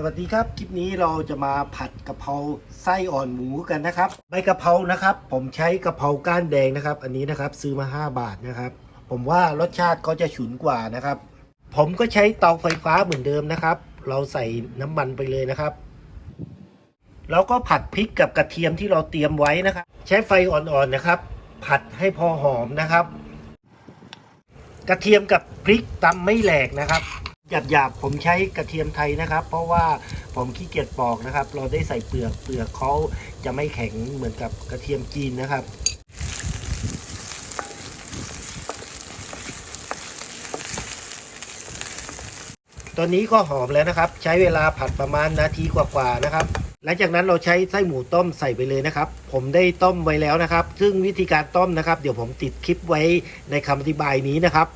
สวัสดีครับ คลิปนี้เราจะมาผัดกะเพราไส้อ่อนหมูกันนะครับใบกะเพรานะครับ ผมใช้กะเพราก้านแดงนะครับ อันนี้นะครับซื้อมา 5 บาทนะครับ ผมว่ารสชาติก็จะฉุนกว่านะครับ ผมก็ใช้เตาไฟฟ้าเหมือนเดิมนะครับ เราใส่น้ำมันไปเลยนะครับ แล้วก็ผัดพริกกับกระเทียมที่เราเตรียมไว้นะครับ ใช้ไฟอ่อนๆนะครับ ผัดให้พอหอมนะครับ กระเทียมกับพริกตำไม่แหลกนะครับ หยาบๆผมใช้กระเทียมไทยนะครับ เพราะว่าผมขี้เกียจปอกนะครับ เราได้ใส่เปลือกเปลือกเขาจะไม่แข็งเหมือนกับกระเทียมจีนนะครับตอนนี้ก็หอมแล้วนะครับ ใช้เวลาผัดประมาณนาทีกว่าๆนะครับ หลังจากนั้นเราใช้ไส้หมูต้มใส่ไปเลยนะครับ ผมได้ต้มไว้แล้วนะครับ ซึ่งวิธีการต้มนะครับ เดี๋ยวผมติดคลิปไว้ในคำอธิบายนี้นะครับ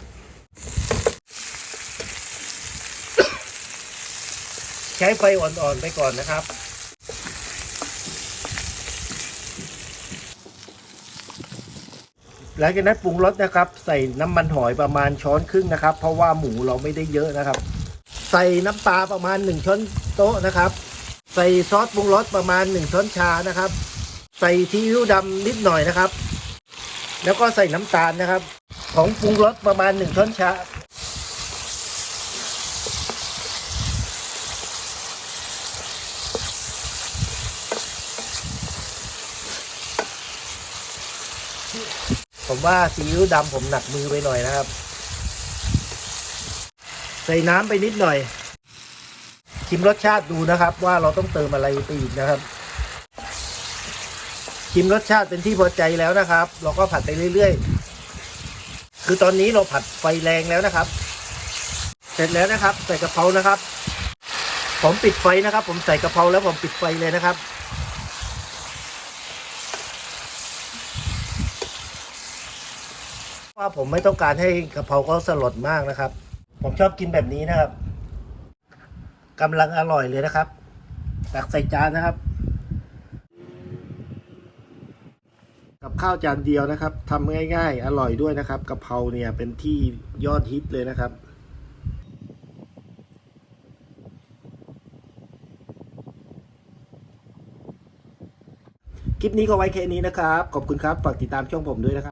ช้ไฟอ่อนๆไปก่อนนะครับ หลังจากนั้นปรุงรสนะครับ ใส่น้ำมันหอยประมาณช้อนครึ่งนะครับ เพราะว่าหมูเราไม่ได้เยอะนะครับ ใส่น้ำปลาประมาณ 1 ช้อนโต๊ะนะครับ ใส่ซอสปรุงรสประมาณ 1 ช้อนชานะครับ ใส่ซีอิ๊วดำนิดหน่อยนะครับ แล้วก็ใส่น้ำตาลนะครับ ของปรุงรสประมาณ 1 ช้อนชา ผมว่าซีอิ๊วดำผมหนักมือไปหน่อยนะครับ ใส่น้ำไปนิดหน่อย ชิมรสชาติดูนะครับ ว่าเราต้องเติมอะไรไปอีกนะครับ ชิมรสชาติเป็นที่พอใจแล้วนะครับ เราก็ผัดไปเรื่อยๆ คือตอนนี้เราผัดไฟแรงแล้วนะครับ เสร็จแล้วนะครับ ใส่กะเพรานะครับ ผมปิดไฟนะครับ ผมใส่กะเพราแล้วผมปิดไฟเลยนะครับ ว่าผมไม่ต้องการให้กะเพราเขาสลดมากนะครับ ผมชอบกินแบบนี้นะครับกำลังอร่อยเลยนะครับตักใส่จานนะครับ กับข้าวจานเดียวนะครับทำง่ายๆ อร่อยด้วยนะครับกะเพราเนี่ยเป็นที่ยอดฮิตเลยนะครับคลิปนี้ก็ไว้แค่นี้นะครับ ขอบคุณครับ ฝากติดตามช่องผมด้วยนะครับ